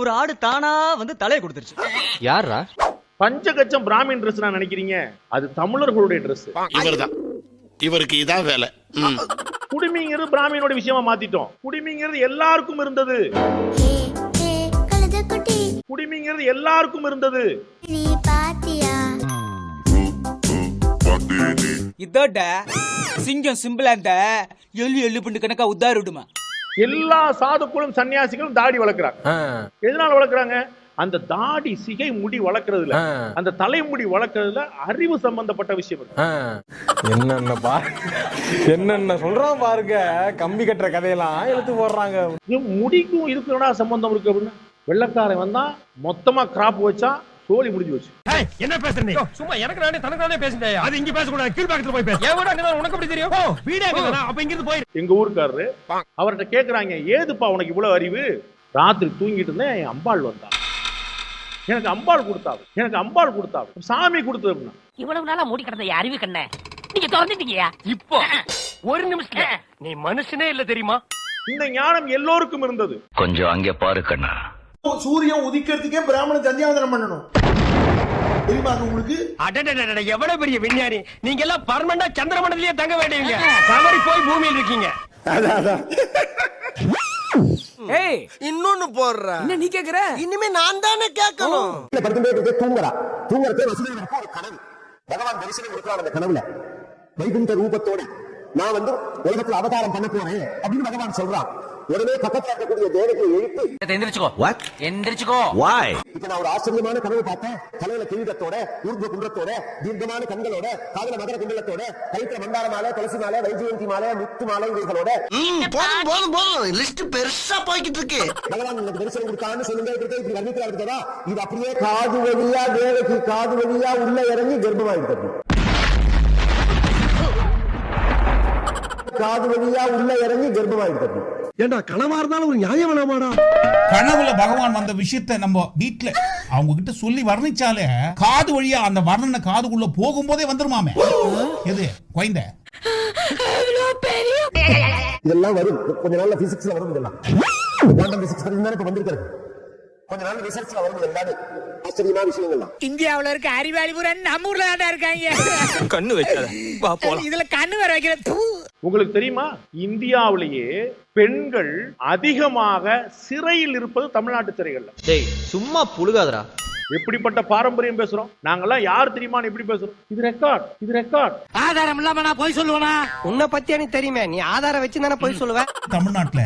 ஒரு ஆடு தானா வந்து தலையை கொடுத்துருச்சு. யாரா பஞ்சகச்சம் பிராமின் ட்ரெஸ் நான் நினைக்கிறீங்க? அது தமிழர்களுடைய ட்ரெஸ் இவர்தான். இவருக்கு இதான் வேலை. குடிமிங்கிறது பிராமினோட விஷயமா மாத்திட்டோம். குடிமிங்கிறது எல்லாருக்கும் இருந்தது. குடிமிங்கிறது எல்லாருக்கும் இருந்தது. இதோட சிங்கம் சிம்பிளா இருந்த எள்ளு எள்ளு பிண்டு கணக்கா உத்தாரி விடுமா எல்லா சாதுக்களும் சன்னியாசிகளும் தாடி வளர்க்குறாங்க. எதனால வளர்க்குறாங்க? அந்த தாடி சிகை முடி வளர்க்கறதுல அந்த தலைமுடி வளர்க்கறதுல அறிவு சம்பந்தப்பட்ட விஷயம் இருக்கு. என்னென்ன என்னென்ன சொல்றான் பாருங்க கம்பி கட்டுற கதையெல்லாம் எடுத்து போடுறாங்க. முடிக்கும் இதுக்கு சம்பந்தம் இருக்கு அப்படின்னா வெள்ளக்காரன் வந்தா மொத்தமா கிராப் வச்சா சோலி முடிஞ்சு வச்சு என்ன பேசுற நீ சும்மா எனக்கு நானே தனக்கு நானே பேசுறேன் அது இங்க பேசக்கூடாது கீழ்பாக்கத்துல போய் பேசு. வீடு அங்கதான் உனக்கு எப்படி தெரியும்? வீடு அங்கதான் அப்ப இங்க இருந்து போயிரு. எங்க ஊருக்காரரு அவர்கிட்ட கேக்குறாங்க ஏதுப்பா உனக்கு இவ்வளவு அறிவு? ராத்திரி தூங்கிட்டு இருந்தேன் என் அம்பாள் வந்தா. எனக்கு அம்பாள் கொடுத்தாரு எனக்கு அம்பாள் கொடுத்தாரு சாமி கொடுத்தது அப்படின்னா இவ்வளவு நாளா மூடி கிடந்த அறிவு கண்ண. நீங்க திறந்துட்டீங்கயா? இப்போ ஒரு நிமிஷத்துல. நீ மனுஷனே இல்ல தெரியுமா? இந்த ஞானம் எல்லோருக்கும் இருந்தது. கொஞ்சம் அங்கே பாரு கண்ணா. சூரியன் உதிக்கிறதுக்கே பிராமணன் சந்தியாவந்தனம் பண்ணணும். தெரியுமா உங்களுக்கு? அடடடட எவ்வளவு பெரிய விஞ்ஞானி? நீங்க எல்லாம் பர்மனண்டா சந்திரமண்டலத்திலேயே தங்க வேண்டியவங்க. தவறி போய் பூமியில் இருக்கீங்க. ஏய் இன்னொன்னு போடுற. என்ன நீ கேக்குற? இனிமே நான் தானே கேட்கணும். தூங்குறா தூங்குறதே வசதிகளுக்கு ஒரு கனவு. பகவான் தரிசனம் கொடுக்கிறான் அந்த கனவுல. வைகுண்ட ரூபத்தோட நான் வந்து உலகத்துல அவதாரம் பண்ண போறேன் அப்படின்னு பகவான் சொல்றான். உடனே பக்கத்துல இருக்கக்கூடிய தேவதையை எழுப்பி எந்திரிச்சுக்கோ. எந்திரிச்சுக்கோ. இப்ப நான் ஒரு ஆச்சரியமான கனவு பார்த்தேன். தலையில கிரீடத்தோட ஊர்வ குன்றத்தோட தீர்க்கமான கண்களோட காதல மகர குண்டலத்தோட கழுத்துல மந்தார மாலை துளசி மாலை வைஜெயந்தி மாலை முத்து மாலை இவர்களோட. போதும் போதும் போதும். லிஸ்ட் பெருசா போய்கிட்டு இருக்கு. பகவான் எனக்கு தரிசனம் கொடுத்தான்னு சொல்லுங்க இப்படி இப்படி வர்ணிக்கிறா இருக்கிறதா இது அப்படியே காது வழியா தேவகி காது வழியா உள்ள இறங்கி கர்ப்பமாயிட்டு காது வழியா உள்ள இறங்கி கர்ப்பமாயிட்டு ஏண்டா கனவா இருந்தாலும் ஒரு நியாயம் வேணாமாடா? கனவுல பகவான் வந்த விஷயத்த நம்ம வீட்ல அவங்க கிட்ட சொல்லி வர்ணிச்சாலே காது வழியா அந்த வர்ணனை காதுக்குள்ள போகும்போதே வந்துருமாமே. எது குழந்தை? இதெல்லாம் வரும். கொஞ்ச நாள்ல பிசிக்ஸ்ல வரும் இதெல்லாம். குவாண்டம் பிசிக்ஸ் இப்ப வந்திருக்காரு கொஞ்ச நாள் ரிசர்ச்ல வரும் எல்லாமே. ஆச்சரியமான விஷயங்கள்லாம். இந்தியாவுல இருக்க அறிவாளி பூரா நம்ம ஊர்ல தான் இருக்காங்க. கண்ணு வைக்காத இதுல கண்ணு வர வைக்கிற. தூ. உங்களுக்கு தெரியுமா? இந்தியாவிலேயே பெண்கள் அதிகமாக சிறையில் இருப்பது தமிழ்நாட்டு சிறைகள்ல. டேய் சும்மா புழுகாதடா. எப்படிப்பட்ட பாரம்பரியம் பேசுறோம்? நாங்கெல்லாம் யார் தெரியுமான்னு எப்படி பேசுறோம்? இது ரெக்கார்ட் இது ரெக்கார்ட் ஆதாரம் இல்லாம நான் போய் சொல்லுவேனா? உன்னை பத்தி எனக்கு தெரியுமே நீ ஆதாரம் வச்சு தானே போய் சொல்லுவ? தமிழ்நாட்டுல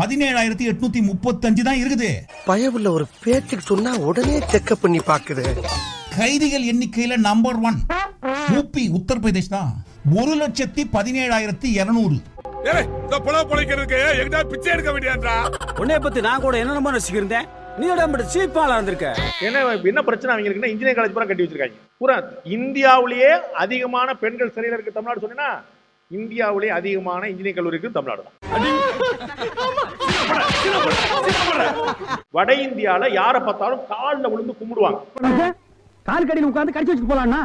பதினேழாயிரத்தி எட்நூத்தி முப்பத்தஞ்சு தான் இருக்குது. பயவுள்ள ஒரு பேச்சுக்கு சொன்னா உடனே செக்அப் பண்ணி பாக்குது கைதிகள் எண்ணிக்கையில நம்பர் ஒன் யூபி உத்தரப்பிரதேஷ் தான். ஒரு லட்சத்தி பதினேழாயிரத்தி இருநூறு. உன்னைய பத்தி நான் கூட என்னென்னமோ ரசிக்கிறேன் நீ உடம்பு சீப்பாலா இருந்திருக்க? இப்ப என்ன பிரச்சனை? அவங்க இருக்குன்னா இன்ஜினியரிங் காலேஜ் பூரா கட்டி வச்சிருக்காங்க. பூரா இந்தியாவிலேயே அதிகமான பெண்கள் சிறையில் இருக்க தமிழ்நாடு சொன்னா இந்தியாவிலேயே அதிகமான இன்ஜினியரிங் கல்லூரி இருக்கு தமிழ்நாடு தான் வட இந்தியால யாரை பார்த்தாலும் கால்ல விழுந்து கும்பிடுவாங்க. கால் கடியில் உட்கார்ந்து கடிச்சு வச்சுட்டு போலாம்னா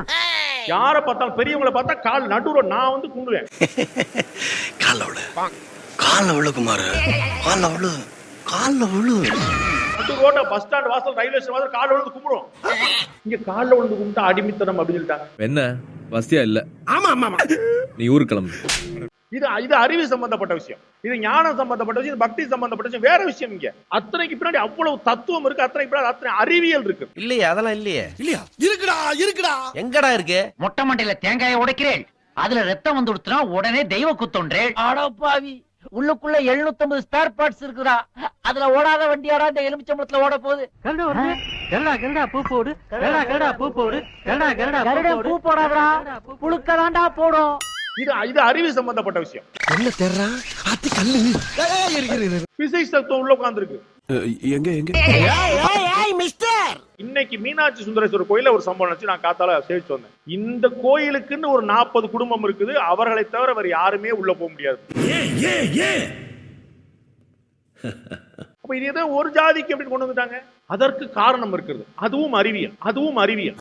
யாரை பார்த்தாலும் பெரியவங்களை பார்த்தா கால் நடுவுல நான் வந்து கும்பிடுவேன் கால விழு. கால விழு குமாரு. கால விழு. கால விழு. நடு ரோட்ட பஸ் ஸ்டாண்ட் வாசல் ரயில்வே ஸ்டேஷன் வாசல் கால்ல விழுந்து கும்பிடுவோம். இங்க கால்ல விழுந்து கும்பிட்டா அடிமைத்தனம் அப்படின்னு சொல்லிட்டாங்க. என்ன? வசதியா இல்ல. ஆமா ஆமா ஆமா. நீ ஊர் கிளம்பு. இது இது அறிவு சம்பந்தப்பட்ட விஷயம். இது ஞானம் சம்பந்தப்பட்ட விஷயம் இது பக்தி சம்பந்தப்பட்ட விஷயம் வேற விஷயம் இங்க. அத்தனைக்கு பின்னாடி அவ்வளவு தத்துவம் இருக்கு அத்தனைக்கு பின்னாடி அத்தனை அறிவியல் இருக்கு. இல்லையே அதெல்லாம் இல்லையே. இல்லையா? இருக்குடா இருக்குடா. எங்கடா இருக்கு? மொட்டை மண்டையில தேங்காயை உடைக்கிறேன். அதுல ரத்தம் வந்து கொடுத்தா உடனே தெய்வ குத்தொன்றேன் ஆடப்பாவி உள்ளுக்குள்ள 750 ஸ்பேர் பார்ட்ஸ் இருக்குடா அதுல ஓடாத வண்டியாடா இந்த எலுமிச்சம்பளத்துல ஓட போகுது கருடா கருடா பூ போடு. கருடா கருடா பூ போடு. கருடா கருடா பூ போடாதடா. புழுக்க தாண்டா போடும். இது இது அறிவு சம்பந்தப்பட்ட விஷயம். என்ன தெர்றா அத்தி கல்லு. பிசிக்ஸ் தத்துவம் உள்ள உட்கார்ந்துருக்கு. எங்க எங்க? மிஸ்டர்! இன்னைக்கு மீனாட்சி சுந்தரேஸ்வரர் கோயில ஒரு சம்பவம் வச்சு நான் காத்தால சேவிச்சு வந்தேன். இந்த கோயிலுக்குன்னு ஒரு நாற்பது குடும்பம் இருக்குது. அவர்களை தவிர வேற யாருமே உள்ள போக முடியாது. அப்ப இது ஏதோ ஒரு ஜாதிக்கு எப்படி கொண்டு வந்துட்டாங்க. அதற்கு காரணம் இருக்கிறது. அதுவும் அறிவியல். அதுவும் அறிவியல்.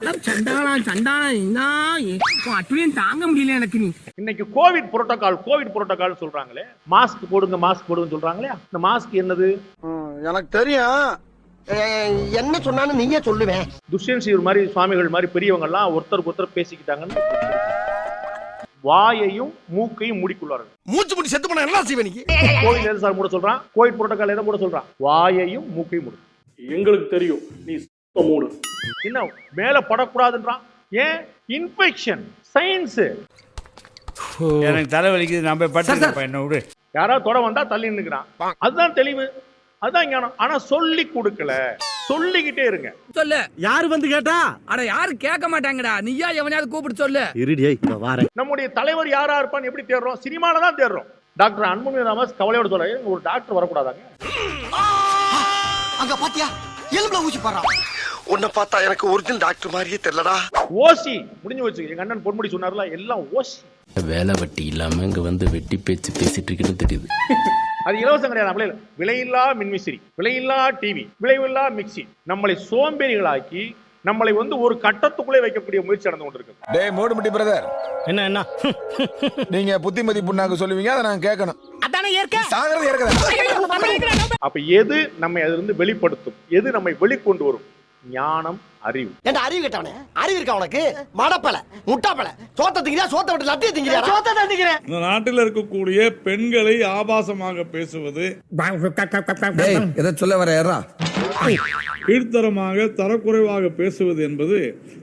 தாங்க முடியல எனக்கு நீ. இன்னைக்கு கோவிட் புரோட்டோகால் கோவிட் புரோட்டோகால் சொல்றாங்களே. மாஸ்க் போடுங்க மாஸ்க் போடுங்க சொல்றாங்களே. இந்த மாஸ்க் என்னது? எனக்கு தெரியும். என்ன சொன்னான்னு நீயே சொல்லுவேன். துஷ்யந்த் சிவர் மாதிரி சுவாமிகள் மாதிரி பெரியவங்க எல்லாம் ஒருத்தருக்கு ஒருத்தர் பேசிக்கிட்டாங்கன்னு. வாயையும் மூக்கையும் மூடிக்கொள்வார்கள். மூச்சு முடி செத்து போன என்ன செய்வேன் கோயில் எது சார் மூட சொல்றான் கோயில் புரோட்டோக்கால் எதை மூட சொல்றான்? வாயையும் மூக்கையும் மூடு. எங்களுக்கு தெரியும் நீ சுத்த மூடு. என்ன மேல படக்கூடாதுன்றான்? ஏன்? இன்ஃபெக்ஷன் சயின்ஸ் எனக்கு தலைவலிக்குது நம்ம பட்டு என்ன விடு. யாராவது தொட வந்தா தள்ளி நின்னுக்கிறான். அதுதான் தெளிவு. அதுதான் ஞானம். ஆனா சொல்லி கொடுக்கல. சொல்லிக்கிட்டே இருங்க. சொல்லு. யாரு வந்து கேட்டா? அட யாரும் கேட்க மாட்டாங்கடா. நீயா எவனையாவது கூப்பிட்டு சொல்லு. இருடியே வாரேன். நம்முடைய தலைவர் யாரா இருப்பான்னு எப்படி தேடுறோம்? சினிமால தான் தேடுறோம். டாக்டர் அன்புமணி ராமஸ் கவலையோட சொல்றாரு "ஏங்க, ஒரு டாக்டர் வரக்கூடாதாங்க? அங்க பாத்தியா? எலும்புல ஊசி போடுறான். உன்னை பார்த்தா எனக்கு ஒரிஜினல் டாக்டர் மாதிரியே தெரியலடா. ஓசி முடிஞ்சு வச்சு எங்க அண்ணன் பொன்முடி சொன்னார்ல எல்லாம் ஓசி. வேலை வெட்டி இல்லாம இங்க வந்து வெட்டி பேச்சு பேசிட்டு இருக்குன்னு தெரியுது. அது இலவசம் கிடையாது. நம்மளே விலையில்லா மின்விசிறி விலையில்லா டிவி விலையில்லா மிக்சி நம்மளை சோம்பேறிகளாக்கி நம்மளை வந்து ஒரு கட்டத்துக்குள்ளே வைக்கக்கூடிய முயற்சி நடந்து கொண்டிருக்கு டேய் மோடுமுட்டி பிரதர் என்ன என்ன? நீங்க புத்திமதி புண்ணாக்கு சொல்லுவீங்க அதை நான் கேட்கணும். அதானே ஏற்க சாகிறது ஏற்கனவே அப்ப எது நம்மை அதிலிருந்து வெளிப்படுத்தும்? எது நம்மை வெளிக்கொண்டு வரும்? ஞானம் அறிவு. ஏண்டா அறிவு கேட்டவனே? அறிவு இருக்கா உனக்கு? மடப்பல முட்டாப்பல. சோத்த திங்கிறியா சோத்த விட்டு லட்டிய திங்கிறியா சோத்த திங்கிறேன். இந்த நாட்டில் இருக்கக்கூடிய பெண்களை ஆபாசமாக பேசுவது எதை சொல்ல வர ஏறா. கீழ்த்தரமாக தரக்குறைவாக பேசுவது என்பது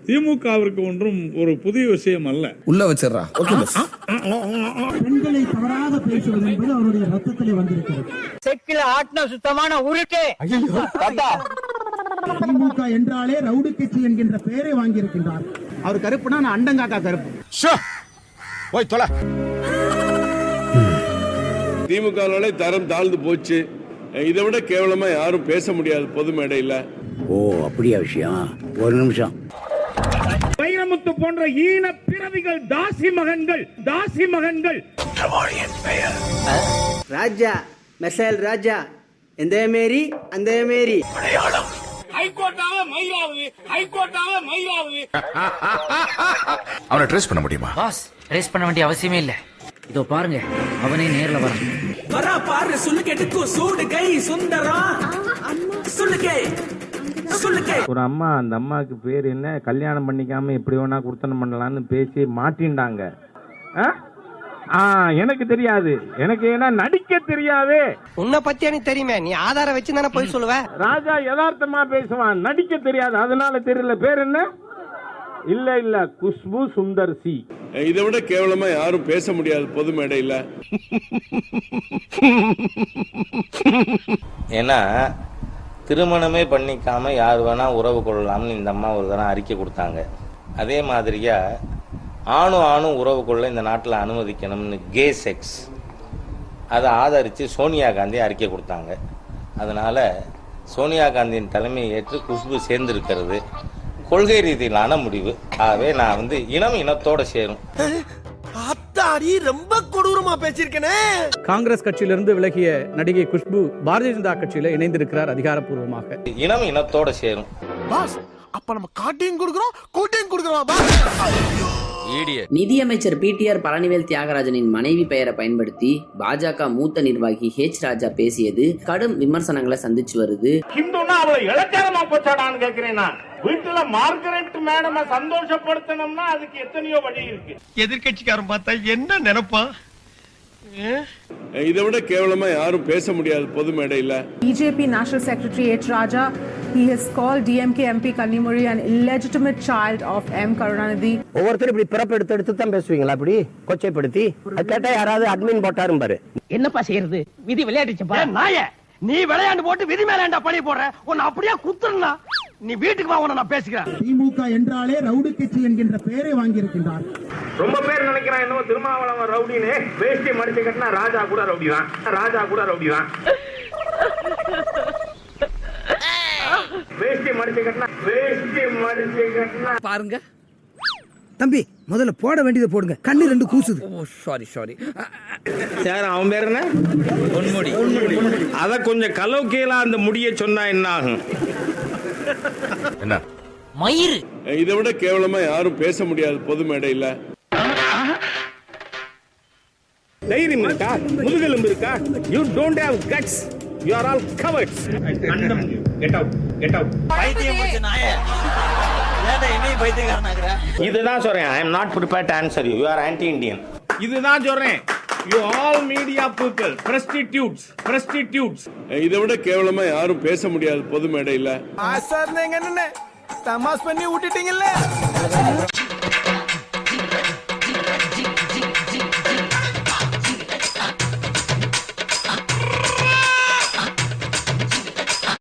திமுகவிற்கு ஒன்றும் ஒரு புதிய விஷயம் அல்ல. உள்ள வச்சிடுறா. பெண்களை தவறாக பேசுவது என்பது அவருடைய ரத்தத்திலே வந்திருக்கிறது. செக்கில ஆட்டின சுத்தமான உருட்டு. திமுக என்றாலே ரவுடி கட்சி என்கின்ற பெயரை வாங்கியிருக்கின்றார். அவர் கருப்புனா நான் அண்டங்காக்கா கருப்பு. போய் தொலை. திமுக தரம் தாழ்ந்து போச்சு. இதை விட கேவலமா யாரும் பேச முடியாது பொது மேடையில. ஓ அப்படியா விஷயம்? ஒரு நிமிஷம். வைரமுத்து போன்ற ஈன பிறவிகள் தாசி மகன்கள் தாசி மகன்கள். ராஜா மெசேல் ராஜா. எந்த மேரி? அந்த மேரி. ஹைகோர்ட்டாக மயிலாவது ஹைகோர்ட்டாக மயிலாவது. அவனை ட்ரேஸ் பண்ண முடியுமா? பாஸ் ரேஸ் பண்ண வேண்டிய அவசியமே இல்ல. இதோ பாருங்க அவனே நேர்ல வரான். வரா பாரு சொல்லு கேட்டுக்கு சூடு கை சுந்தரம். சொல்லு கே சொல்லு கே. ஒரு அம்மா அந்த அம்மாவுக்கு பேர் என்ன? கல்யாணம் பண்ணிக்காம எப்படி வேணா குடுத்தனம் பண்ணலாம்னு பேசி மாட்டின்டாங்க. எனக்கு தெரியாது. எனக்கு ஏன்னா நடிக்க தெரியாது. உன்னை பத்தி எனக்கு தெரியுமே. நீ ஆதாரம் வச்சு தானே போய் சொல்லுவ? ராஜா யதார்த்தமா பேசுவான். நடிக்க தெரியாது. அதனால தெரியல. பேர் என்ன? இல்ல இல்ல. குஷ்பு சுந்தர் சி. இதை விட கேவலமா யாரும் பேச முடியாது. பொது மேடையில ஏன்னா திருமணமே பண்ணிக்காம யார் வேணா உறவு கொள்ளலாம்னு இந்த அம்மா ஒரு தடவை அறிக்கை கொடுத்தாங்க. அதே மாதிரியா ஆணும் ஆணும் உறவு கொள்ள இந்த நாட்டில் அனுமதிக்கணும்னு கே செக்ஸ் அதை ஆதரித்து சோனியா காந்தி அறிக்கை கொடுத்தாங்க. அதனால சோனியா காந்தியின் தலைமையை ஏற்று குஷ்பு சேர்ந்திருக்கிறது. கொள்கை ரீதியிலான முடிவு. ஆகவே நான் வந்து இனம் இனத்தோட சேரும். அத்தாடி ரொம்ப கொடூரமா பேசியிருக்கனே. காங்கிரஸ் கட்சியிலிருந்து விலகிய நடிகை குஷ்பு பாரதிய ஜனதா கட்சியில இணைந்திருக்கிறார் அதிகாரப்பூர்வமாக. இனம் இனத்தோட சேரும். பாஸ் அப்ப நம்ம காட்டையும் கொடுக்குறோம் கூட்டையும் கொடுக்குறோம் பாஸ். நிதியமைச்சர் பிடிஆர் பழனிவேல் தியாகராஜனின் மனைவி பெயரை பயன்படுத்தி பாஜக மூத்த நிர்வாகி ஹெச் ராஜா பேசியது கடும் விமர்சனங்களை சந்திச்சு வருது. ஹிந்துனா அவளை இலக்காரமா போச்சாடான்னு கேக்குறேன் நான். வீட்டுல மார்கரெட் மேடம சந்தோஷப்படுத்தணும்னா அதுக்கு எத்தனையோ வழி இருக்கு. எதிர்கட்சிக்காரன் பார்த்தா என்ன நினைப்பான் இதை விட கேவலமா யாரும் பேச முடியாது பொது மேடையில BJP National Secretary H. Raja, he has called DMK MP Kanimuri an illegitimate child of M. Karunanidhi. ஒவ்வொருத்தரும் இப்படி பிறப்பு எடுத்து எடுத்து தான் பேசுவீங்களா அப்படி கொச்சைப்படுத்தி? அது கேட்டா யாராவது அட்மின் போட்டாரும் பாரு. என்னப்பா செய்யறது? விதி விளையாடுச்சுப்பா நாய நீ விளையாண்டு போட்டு விதி மேலாண்டா பழி போடுற? உன்னை அப்படியே குத்துறா நீ வீட்டுக்கு வா உன்னை நான் பேசிக்கிறேன். திமுக என்றாலே ரவுடி கட்சி என்கின்ற பெயரை வாங்கியிருக்கின்றார். ரொம்ப பேர் நினைக்கிறான் என்னமோ திருமாவளவன் ரவுடின்னு வேஷ்டி மடிச்சு கட்டினா ராஜா கூட ரவுடி தான் ராஜா கூட ரவுடி தான் வேஷ்டி மடிச்சு கட்டினா வேஷ்டி மடிச்சு கட்டினா பாருங்க. தம்பி முதல்ல போட வேண்டியதை போடுங்க. கண்ணு ரெண்டு கூசுது. ஓ சாரி சாரி சார் அவன் பேர் என்ன? பொன்முடி. அத கொஞ்சம் கலோக்கியலா அந்த முடிய சொன்னா என்ன ஆகும் என்ன? மயிறு. இதை விட கேவலமா யாரும் பேச முடியாது பொது மேடையில தைரியம் இருக்கா? முதுகெலும்பு இருக்கா? You don't have guts you are all cowards get out get out இதுதான் சொல்றேன். I am not prepare to answer you are anti Indian இதுதான் சொல்றேன். You all media people presstitutes presstitutes இதை விட கேவலமா யாரும் பேச முடியாது பொது மேடையில தமாஸ் பண்ணி விட்டுட்டீங்கல்ல?